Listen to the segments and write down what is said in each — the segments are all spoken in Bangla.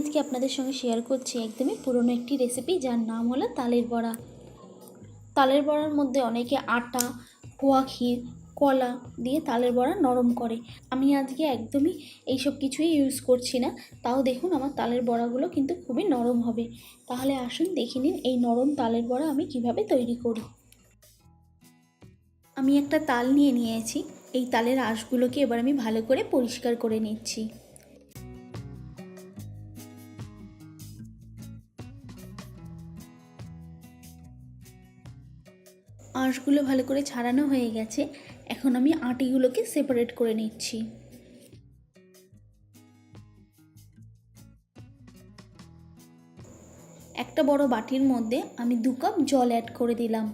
আজকে আপনাদের সঙ্গে শেয়ার করছি একদমই পুরনো একটি রেসিপি যার নাম হলো তালের বড়া। তালের বড়ার মধ্যে অনেকে আটা, খোয়া ক্ষীর, কলা দিয়ে তালের বড়া নরম করে। আমি আজকে একদমই এইসব কিছুই ইউজ করছি না, তাও দেখুন আমার তালের বড়াগুলো কিন্তু খুবই নরম হবে। তাহলে আসুন দেখে নিন এই নরম তালের বড়া আমি কীভাবে তৈরি করি। আমি একটা তাল নিয়ে নিয়েছি, এই তালের আঁশগুলোকে এবার আমি ভালো করে পরিষ্কার করে নিচ্ছি। আঁশগুলো ভালো করে ছাড়ানো হয়ে গেছে। এখন আমি আটিগুলোকে সেপারেট করে নিচ্ছি। একটা বড় বাটির মধ্যে আমি দু কাপ জল অ্যাড করে দিলাম।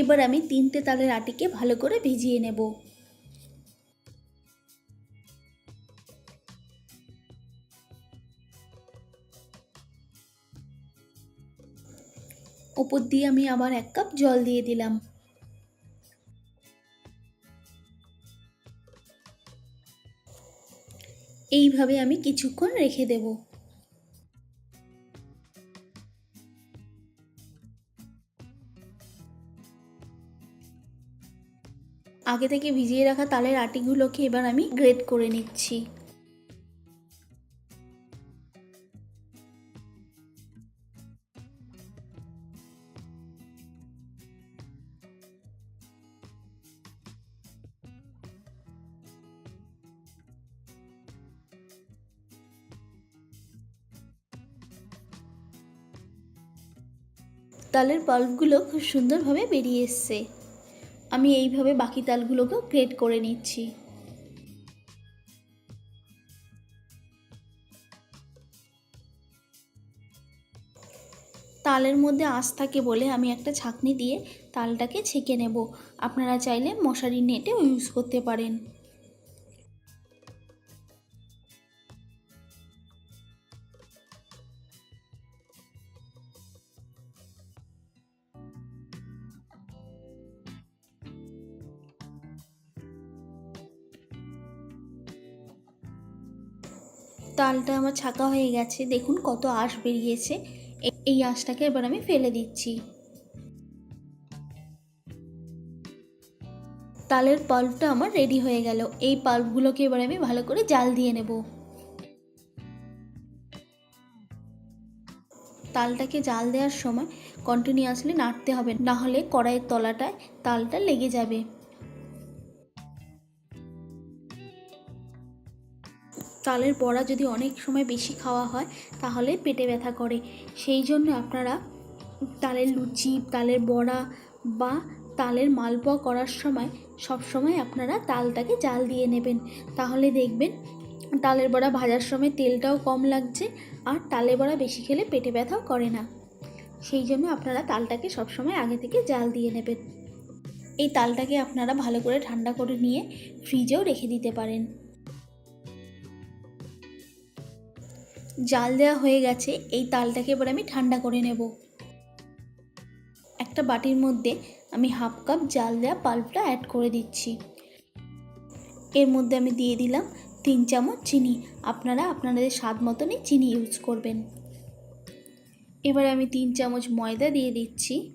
এবার আমি তিনটে তালের আটিকে ভালো করে ভিজিয়ে নেব। ওপর দিয়ে আমি আবার এক কাপ জল দিয়ে দিলাম। এইভাবে আমি কিছুক্ষণ রেখে দেব। আগে থেকে ভিজিয়ে রাখা তালের আটিগুলোকে এবার আমি গ্রেট করে নিচ্ছি। তালের পাল্পগুলো খুব সুন্দরভাবে বেরিয়ে এসছে। আমি এইভাবে বাকি তালগুলোকেও গ্রেট করে নিচ্ছি। তালের মধ্যে আঁশ থাকে বলে আমি একটা ছাঁকনি দিয়ে তালটাকে ছেঁকে নেব। আপনারা চাইলে মশারি নেটেও ইউজ করতে পারেন। তালটা আমার ছাকা হয়ে গেছে। দেখুন কত আঁশ বেরিয়েছে। এই আঁশটাকে এবার আমি ফেলে দিচ্ছি। তালের পাল্পটা আমার রেডি হয়ে গেল। এই পাল্পগুলোকে এবার আমি ভালো করে জাল দিয়ে নেব। তালটাকে জাল দেওয়ার সময় কন্টিনিউয়াসলি নাড়তে হবে। না হলে কড়াইয়ের তলাটায় তালটা লেগে যাবে। তালের বড়া যদি অনেক সময় বেশি খাওয়া হয়, তাহলে পেটে ব্যথা করে। সেই জন্য আপনারা তালের লুচি, তালের বড়া বা তালের মালপোয়া করার সময় সব সময় আপনারা তালটাকে জাল দিয়ে নেবেন। তাহলে দেখবেন তালের বড়া ভাজার সময় তেলটাও কম লাগছে আর তালে বড়া বেশি খেলে পেটে ব্যথাও করে না। সেই জন্য আপনারা তালটাকে সবসময় আগে থেকে জাল দিয়ে নেবেন। এই তালটাকে আপনারা ভালো করে ঠান্ডা করে নিয়ে ফ্রিজেও রেখে দিতে পারেন। জাল দেওয়া হয়ে গেছে, এই তালটাকে এবার আমি ঠান্ডা করে নেব। একটা বাটির মধ্যে আমি হাফ কাপ জাল দেওয়া পাল্পটা অ্যাড করে দিচ্ছি। এর মধ্যে আমি দিয়ে দিলাম তিন চামচ চিনি। আপনারা আপনাদের স্বাদ মতনই চিনি ইউজ করবেন। এবারে আমি তিন চামচ ময়দা দিয়ে দিচ্ছি।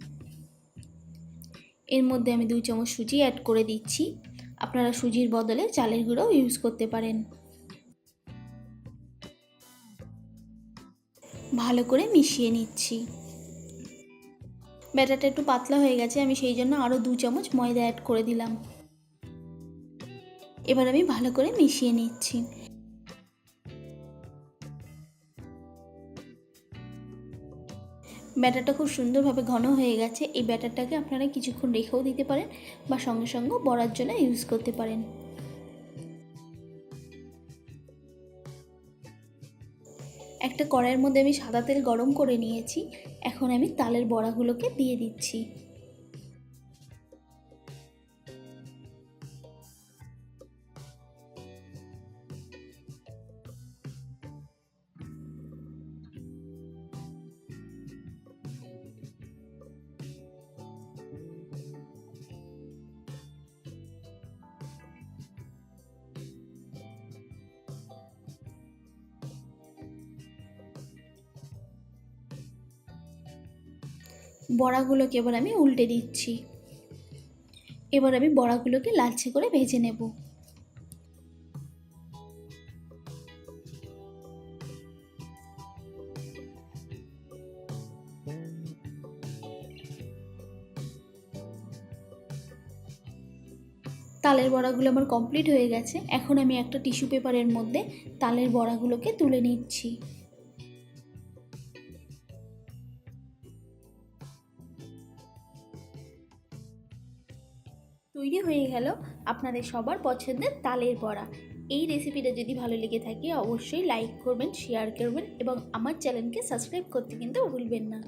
এর মধ্যে আমি দুই চামচ সুজি অ্যাড করে দিচ্ছি। আপনারা সুজির বদলে চালের গুঁড়োও ইউজ করতে পারেন। ভালো করে মিশিয়ে নিচ্ছি। ব্যাটারটা একটু পাতলা হয়ে গেছে, আমি সেই জন্য আরও দু চামচ ময়দা অ্যাড করে দিলাম। এবার আমি ভালো করে মিশিয়ে নিচ্ছি। ব্যাটারটা খুব সুন্দরভাবে ঘন হয়ে গেছে, এই ব্যাটারটাকে আপনারা কিছুক্ষণ রেখেও দিতে পারেন বা সঙ্গে সঙ্গে বড়ার জন্য ইউজ করতে পারেন। একটা কড়াইয়ের মধ্যে আমি সাদা তেল গরম করে নিয়েছি। এখন আমি তালের বড়াগুলোকে দিয়ে দিচ্ছি। বড়াগুলোকে এবার আমি উল্টে দিচ্ছি। এবার আমি বড়াগুলোকে লালচে করে ভেজে নেব। তালের বড়াগুলো আমার কমপ্লিট হয়ে গেছে। এখন আমি একটা টিস্যু পেপারের মধ্যে তালের বড়াগুলোকে তুলে নিচ্ছি। তৈরি হয়ে গেল আপনাদের সবার পছন্দের তালের বড়া। এই রেসিপিটা যদি ভালো লেগে থাকে, অবশ্যই লাইক করবেন শেয়ার করবেন এবং আমার চ্যানেলকে সাবস্ক্রাইব করতে কিন্তু ভুলবেন না।